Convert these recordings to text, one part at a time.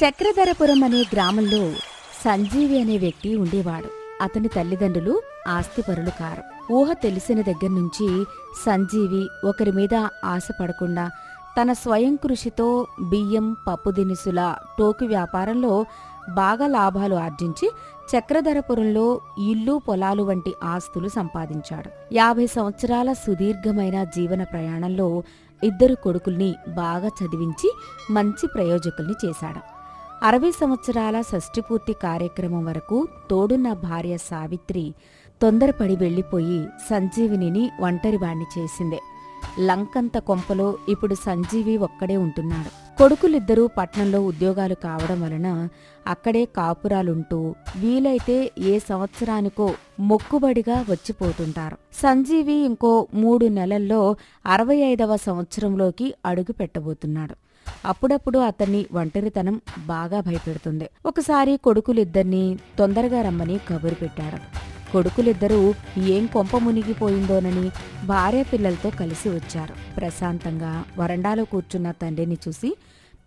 చక్రధరపురం అనే గ్రామంలో సంజీవి అనే వ్యక్తి ఉండేవాడు. అతని తల్లిదండ్రులు ఆస్తిపరులు కారు. ఊహ తెలిసిన దగ్గర నుంచి సంజీవి ఒకరి మీద ఆశపడకుండా తన స్వయం కృషితో బియ్యం పప్పు దినుసుల టోకు వ్యాపారంలో బాగా లాభాలు ఆర్జించి చక్రధరపురంలో ఇల్లు పొలాలు వంటి ఆస్తులు సంపాదించాడు. యాభై సంవత్సరాల సుదీర్ఘమైన జీవన ప్రయాణంలో ఇద్దరు కొడుకుల్ని బాగా చదివించి మంచి ప్రయోజకుల్ని చేశాడు. అరవై సంవత్సరాల షష్ఠిపూర్తి కార్యక్రమం వరకు తోడున్న భార్య సావిత్రి తొందరపడి వెళ్ళిపోయి సంజీవినిని ఒంటరివాణ్ణి చేసిందే. లంకంత కొంపలో ఇప్పుడు సంజీవి ఒక్కడే ఉంటున్నాడు. కొడుకులిద్దరూ పట్నంలో ఉద్యోగాలు కావడం వలన అక్కడే కాపురాలుంటూ వీలైతే ఏ సంవత్సరానికో మొక్కుబడిగా వచ్చిపోతుంటారు. సంజీవి ఇంకో మూడు నెలల్లో అరవై ఐదవ సంవత్సరంలోకి అడుగు పెట్టబోతున్నాడు. అప్పుడప్పుడు అతన్ని ఒంటరితనం బాగా భయపెడుతుంది. ఒకసారి కొడుకులిద్దరినీ తొందరగా రమ్మని కబురు పెట్టాడు కొడుకులిద్దరూ ఏం కొంప మునిగిపోయిందోనని భార్య పిల్లలతో కలిసి వచ్చారు. ప్రశాంతంగా వరండాలో కూర్చున్న తండ్రిని చూసి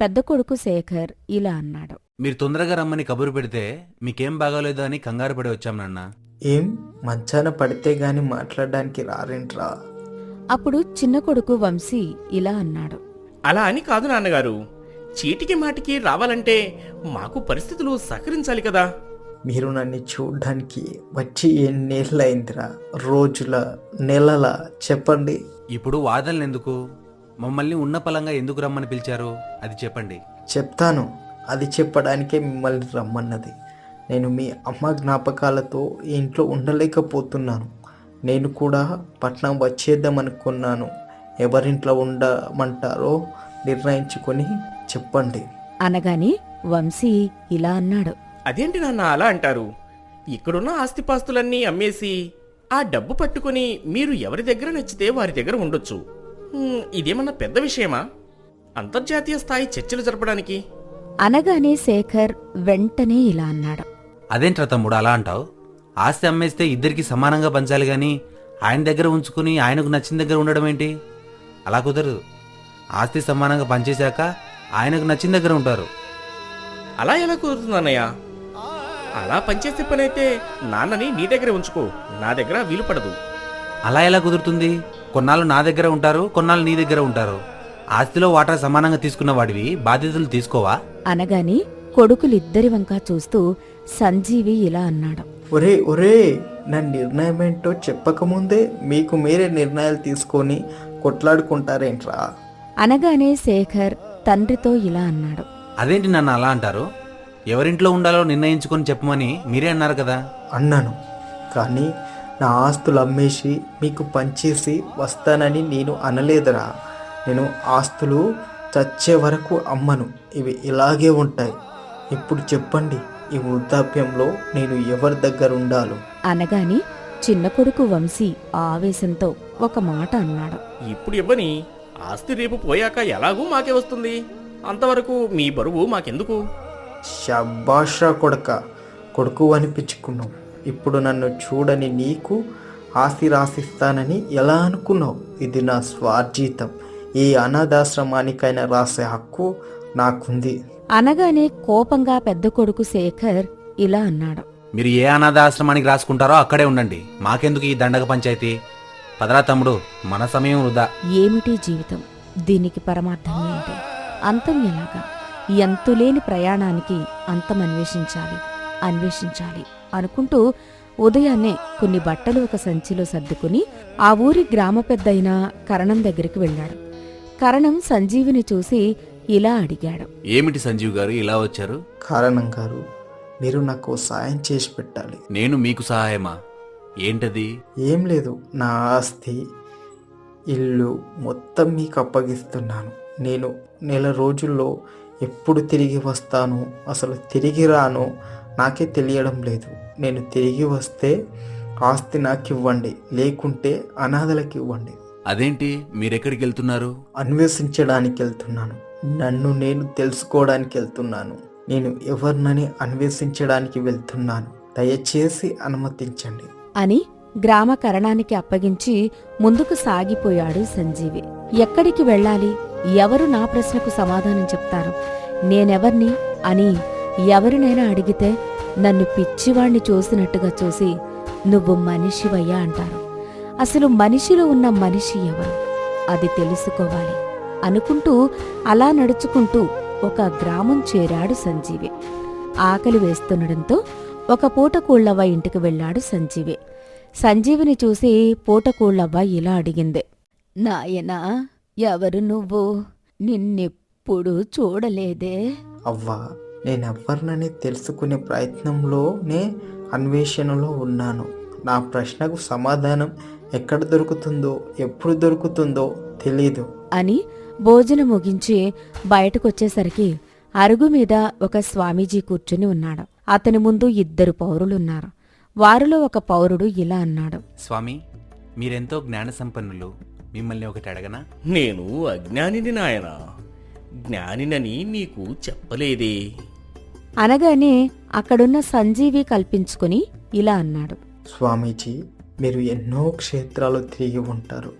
పెద్ద కొడుకు శేఖర్ ఇలా అన్నాడు. మీరు తొందరగా రమ్మని కబురు పెడితే మీకేం బాగాలేదు అని కంగారు పడి వచ్చాం నాన్న. ఏం? మంచాన పడితే గాని మాట్లాడడానికి రారేంట్రా? అప్పుడు చిన్న కొడుకు వంశీ ఇలా అన్నాడు. అలా అని కాదు నాన్నగారు. చీటికి మాటికి రావాలంటే మాకు పరిస్థితులు సహకరించాలి కదా. మీరు నన్ను చూడ్డానికి వచ్చి ఎన్నేళ్ళయిందిరా? రోజుల నెలల చెప్పండి. ఇప్పుడు వాదనలు ఎందుకు? మమ్మల్ని ఉన్న పలంగా ఎందుకు రమ్మని పిలిచారు? అది చెప్పండి. చెప్తాను. అది చెప్పడానికే మిమ్మల్ని రమ్మన్నది. నేను మీ అమ్మ జ్ఞాపకాలతో ఇంట్లో ఉండలేకపోతున్నాను. నేను కూడా పట్నం వచ్చేద్దామనుకున్నాను. ఎవరింట్లో ఉండమంటారో నిర్ణయించుకొని చెప్పండి. అనగాని వంశీ ఇలా అన్నాడు. అదేంటి నాన్న అలా అంటారు? ఇక్కడున్న ఆస్తిపాస్తులన్నీ అమ్మేసి ఆ డబ్బు పట్టుకుని మీరు ఎవరి దగ్గర నచ్చితే వారి దగ్గర ఉండొచ్చు. ఇదేమన్నా పెద్ద విషయమా? అంతర్జాతీయ స్థాయి చర్చలు జరపడానికి. అనగానే శేఖర్ వెంటనే ఇలా అన్నాడు. అదేంట్రా తమ్ముడు అలా అంటావు? ఆస్తి అమ్మేస్తే ఇద్దరికి సమానంగా పంచాలి గాని ఆయన దగ్గర ఉంచుకుని ఆయనకు నచ్చిన దగ్గర ఉండడం ఏంటి? అలా కుదరదు. ఆస్తి సమానంగా పంచేశాక ఆయనకు నచ్చిన దగ్గర ఉంటారు. అలా ఎలా కుదురుతుంది అన్నయ్య? అలా పనిచేసే పని అయితే నాన్నని నీ దగ్గర ఉంచుకో. నా దగ్గర వీలు పడదు. అలా ఎలా కుదురుతుంది? కొన్నాళ్ళు నా దగ్గర ఉంటారు కొన్నాళ్ళు నీ దగ్గర ఉంటారు. ఆస్తిలో వాటా సమానంగా తీసుకున్న వాడివి బాధ్యతలు తీసుకోవా? అనగాని కొడుకులిద్దరి వంక చూస్తూ సంజీవి ఇలా అన్నాడు. ఒరే ఒరే నా నిర్ణయం ఏంటో చెప్పకముందే మీకు మీరే నిర్ణయాలు తీసుకొని కొట్లాడుకుంటారేంట్రా? అనగానే శేఖర్ తండ్రితో ఇలా అన్నాడు. అదేంటి నన్ను అలా అంటారు? ఎవరింట్లో ఉండాలో నిర్ణయించుకొని చెప్పమని మీరే అన్నారు కదా? అన్నాను. కానీ నా ఆస్తులు అమ్మేసి మీకు పంచేసి వస్తానని నేను అనలేదురా. నేను ఆస్తులు చచ్చే వరకు అమ్మను. ఇవి ఇలాగే ఉంటాయి. ఇప్పుడు చెప్పండి ఈ వృద్ధాప్యంలో నేను ఎవరి దగ్గర ఉండాలో? అనగాని చిన్న కొడుకు వంశీ ఆవేశంతో ఒక మాట అన్నాడు. ఇప్పుడు ఇవ్వని ఆస్తి రేపు పోయాక ఎలాగూ మాకే వస్తుంది? అంతవరకు మీ బరువు మాకెందుకు? షబాషా కొడక కొడుకు అనిపించుకున్నావు ఇప్పుడు నన్ను చూడని నీకు ఆస్తి రాసిస్తానని ఎలా అనుకున్నావు? ఇది నా స్వార్జితం. ఏ అనాథాశ్రమానికైనా రాసే హక్కు నాకుంది. అనగానే కోపంగా పెద్ద కొడుకు శేఖర్ ఇలా అన్నాడు. మీరు ఏ అనాథాశ్రమానికి రాసుకుంటారో అక్కడే ఉండండి. మాకెందుకు ఈ దండగ పంచాయతీ? పదరా తమ్ముడు మన సమయం వృధా. ఏమిటి జీవితం? దీనికి పరమార్థం ఏంటి? అంతం ఎలాగా? ఎంతులేని ప్రయాణానికి అంతం అన్వేషించాలి. అన్వేషించాలి అనుకుంటూ ఉదయాన్నే కొన్ని బట్టలు ఒక సంచిలో సర్దుకుని ఆ ఊరి గ్రామ పెద్దయిన కరణం దగ్గరికి వెళ్ళాడు. కరణం సంజీవిని చూసి ఇలా అడిగాడు. ఏమిటి సంజీవ్ గారు ఇలా వచ్చారు? కారణం గారు మీరు నాకు సాయం చేసి పెట్టాలి. నేను మీకు సహాయమా? ఏంటది? ఏం లేదు. నా ఆస్తి ఇల్లు మొత్తం మీకు అప్పగిస్తున్నాను. నేను నెల రోజుల్లో ఎప్పుడు తిరిగి వస్తాను? అసలు తిరిగి రాను? నాకే తెలియడం లేదు. నేను తిరిగి వస్తే ఆస్తి నాకు ఇవ్వండి లేకుంటే అనాథలకు ఇవ్వండి. అదేంటి? మీరెక్కడికి వెళ్తున్నారు అన్వేషించడానికి వెళ్తున్నాను నన్ను నేను తెలుసుకోవడానికి వెళ్తున్నాను నేను ఎవరినని అన్వేషించడానికి వెళ్తున్నాను. దయచేసి అనుమతించండి. అని గ్రామ కరణానికి అప్పగించి ముందుకు సాగిపోయాడు సంజీవి. ఎక్కడికి వెళ్ళాలి? ఎవరు నా ప్రశ్నకు సమాధానం చెప్తారు? నేనెవర్ని? అని ఎవరినైనా అడిగితే నన్ను పిచ్చివాణ్ణి చూసినట్టుగా చూసి నువ్వు మనిషివయ్యా అంటారు. అసలు మనిషిలో ఉన్న మనిషి ఎవరు? అది తెలుసుకోవాలి. అనుకుంటూ అలా నడుచుకుంటూ ఒక గ్రామం చేరాడు సంజీవి. ఆకలి వేస్తుండడంతో ఒక పూటకూళ్ళవ్వ ఇంటికి వెళ్ళాడు సంజీవి. సంజీవిని చూసి పూటకూళ్ళవ్వ ఇలా అడిగింది. నాయనా ఎవరు నువ్వు? నిన్నెప్పుడు చూడలేదే? అవ్వా నేనెవ్వరినని తెలుసుకునే ప్రయత్నంలోనే అన్వేషణలో ఉన్నాను. నా ప్రశ్నకు సమాధానం ఎక్కడ దొరుకుతుందో ఎప్పుడు దొరుకుతుందో తెలీదు. అని భోజనం ముగించి బయటకొచ్చేసరికి అరుగు మీద ఒక స్వామీజీ కూర్చుని ఉన్నాడు. అతని ముందు ఇద్దరు పౌరులున్నారు. వారిలో ఒక పౌరుడు ఇలా అన్నాడు. స్వామి మీరెంతో జ్ఞాన సంపన్నులు మిమ్మల్ని ఒకటి అడగనా? నేను అజ్ఞానిని నాయనా. జ్ఞానినని నీకు చెప్పలేదే. అనగానే అక్కడున్న సంజీవి కల్పించుకుని ఇలా అన్నాడు. స్వామీజీ మీరు ఎన్నో క్షేత్రాలు తిరిగి ఉంటారు.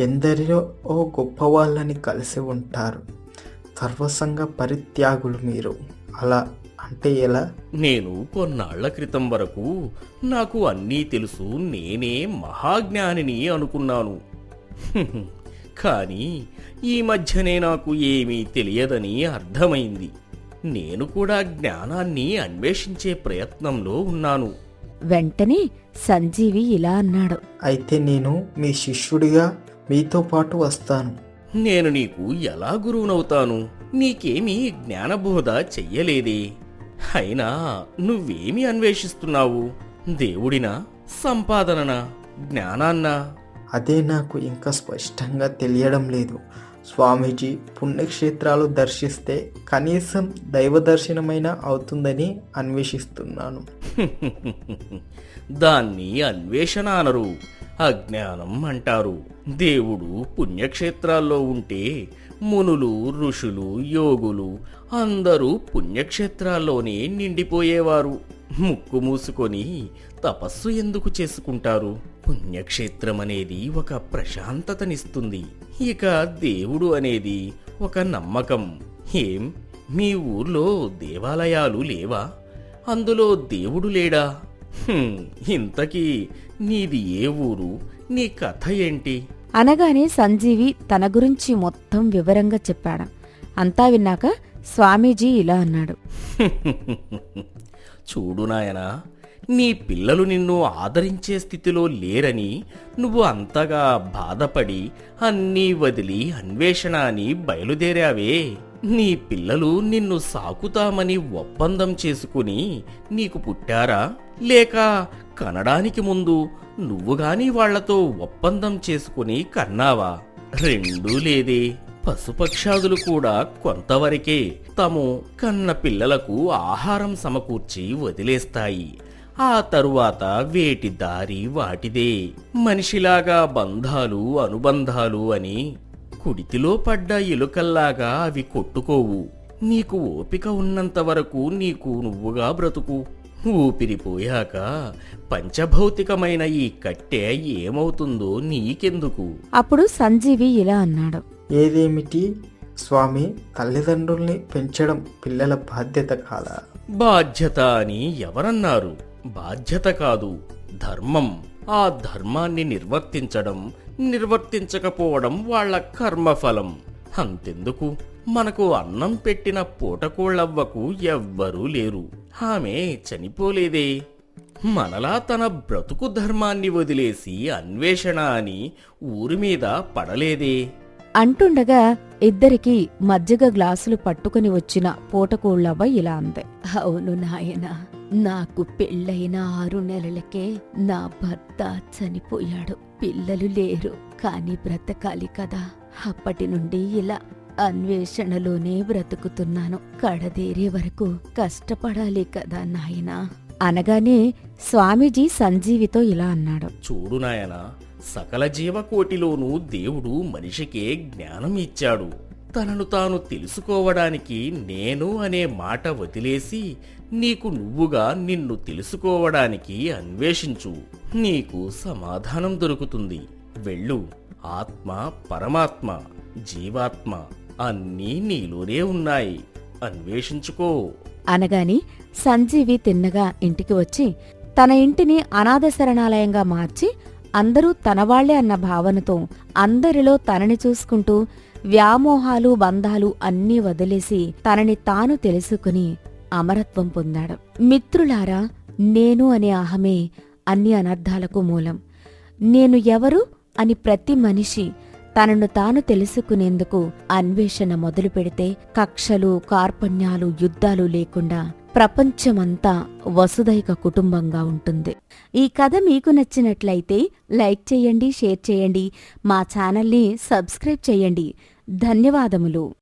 ఎందరిలో ఓ గొప్ప వాళ్ళని కలిసి ఉంటారు. సర్వసంగ పరిత్యాగులు మీరు. అలా అంటే ఎలా? నేను కొన్నాళ్ళ క్రితం వరకు నాకు అన్నీ తెలుసు నేనే మహాజ్ఞానిని అనుకున్నాను. కానీ ఈ మధ్యనే నాకు ఏమీ తెలియదని అర్థమైంది. నేను కూడా జ్ఞానాన్ని అన్వేషించే ప్రయత్నంలో ఉన్నాను. వెంటనే సంజీవి ఇలా అన్నాడు. అయితే నేను మీ శిష్యుడిగా మీతో పాటు వస్తాను. నేను నీకు ఎలా గురువునవుతాను? నీకేమీ జ్ఞానబోధ చెయ్యలేదే. అయినా నువ్వేమి అన్వేషిస్తున్నావు? దేవుడినా సంపాదననా జ్ఞానాన్నా? అదే నాకు ఇంకా స్పష్టంగా తెలియడం లేదు. స్వామీజీ పుణ్యక్షేత్రాలు దర్శిస్తే కనీసం దైవ దర్శనమైన అవుతుందని అన్వేషిస్తున్నాను. దాన్ని అన్వేషణ అనరు అజ్ఞానం అంటారు. దేవుడు పుణ్యక్షేత్రాల్లో ఉంటే మునులు ఋషులు యోగులు అందరూ పుణ్యక్షేత్రాల్లోనే నిండిపోయేవారు. ముక్కు మూసుకొని తపస్సు ఎందుకు చేసుకుంటారు? పుణ్యక్షేత్రం అనేది ఒక ప్రశాంతతనిస్తుంది. ఇక దేవుడు అనేది ఒక నమ్మకం. ఏం? మీ ఊర్లో దేవాలయాలు లేవా? అందులో దేవుడు లేడా? ఇంతకీ నీది ఏ ఊరు? నీ కథ ఏంటి? అనగానే సంజీవి తన గురించి మొత్తం వివరంగా చెప్పాడు. అంతా విన్నాక స్వామీజీ ఇలా అన్నాడు. చూడు నాయనా నీ పిల్లలు నిన్ను ఆదరించే స్థితిలో లేరని నువ్వు అంతగా బాధపడి అన్నీ వదిలి అన్వేషణ అని బయలుదేరావే. నీ పిల్లలు నిన్ను సాకుతామని ఒప్పందం చేసుకుని నీకు పుట్టారా? లేక కనడానికి ముందు నువ్వు గాని వాళ్ళతో ఒప్పందం చేసుకుని కన్నావా? రెండూ లేదే. పశుపక్షాదులు కూడా కొంతవరకే తాము కన్న పిల్లలకు ఆహారం సమకూర్చి వదిలేస్తాయి. ఆ తరువాత వేటి దారి వాటిదే. మనిషిలాగా బంధాలు అనుబంధాలు అని కుడితిలో పడ్డ ఎలుకల్లాగా అవి కొట్టుకోవు. నీకు ఓపిక ఉన్నంత వరకు నీకు నువ్వుగా బ్రతుకు. ఊపిరిపోయాక పంచభౌతికమైన ఈ కట్టె ఏమవుతుందో నీకెందుకు? అప్పుడు సంజీవి ఇలా అన్నాడు. ఏదేమిటి? స్వామి తల్లిదండ్రుల్ని పెంచడం పిల్లల బాధ్యత కాదా? బాధ్యత అని ఎవరన్నారు? బాధ్యత కాదు ధర్మం. ఆ ధర్మాన్ని నిర్వర్తించడం నిర్వర్తించకపోవడం వాళ్ళ కర్మఫలం. అంతెందుకు? మనకు అన్నం పెట్టిన పూటకోళ్ళవ్వకు ఎవ్వరూ లేరు. ఆమె చనిపోలేదే. మనలా తన బ్రతుకు ధర్మాన్ని వదిలేసి అన్వేషణ అని ఊరి మీద పడలేదే. అంటుండగా ఇద్దరికి మజ్జిగ గ్లాసులు పట్టుకుని వచ్చిన పూటకూళ్ళవ్వ ఇలా అంది. అవును నాయన. నాకు పెళ్ళైన ఆరు నెలలకే నా భర్త చనిపోయాడు. పిల్లలు లేరు కాని బ్రతకాలి కదా. అప్పటి నుండి ఇలా అన్వేషణలోనే బ్రతుకుతున్నాను. కడదేరే వరకు కష్టపడాలి కదా నాయనా. అనగానే స్వామీజీ సంజీవితో ఇలా అన్నాడు. చూడు నాయనా సకల జీవకోటిలోనూ దేవుడు మనిషికే జ్ఞానం ఇచ్చాడు తనను తాను తెలుసుకోవడానికి నేను అనే మాట వదిలేసి నీకు నువ్వుగా నిన్ను తెలుసుకోవడానికి అన్వేషించు. నీకు సమాధానం దొరుకుతుంది. వెళ్ళు. ఆత్మ పరమాత్మ జీవాత్మ అన్నీ నీలోనే ఉన్నాయి. అన్వేషించుకో. అనగాని సంజీవి తిన్నగా ఇంటికి వచ్చి తన ఇంటిని అనాథ శరణాలయంగా మార్చి అందరూ తనవాళ్ళే అన్న భావనతో అందరిలో తనని చూసుకుంటూ వ్యామోహాలు బంధాలు అన్నీ వదిలేసి తనని తాను తెలుసుకుని అమరత్వం పొందాడు. మిత్రులారా నేను అనే అహమే అన్ని అనర్థాలకు మూలం. నేను ఎవరు అని ప్రతి మనిషి తనను తాను తెలుసుకునేందుకు అన్వేషణ మొదలు పెడితే కక్షలు కార్పణ్యాలు యుద్ధాలు లేకుండా ప్రపంచమంతా వసుదైక కుటుంబంగా ఉంటుంది. ఈ కథ మీకు నచ్చినట్లయితే లైక్ చేయండి షేర్ చేయండి మా ఛానల్ని సబ్స్క్రైబ్ చేయండి. ధన్యవాదములు.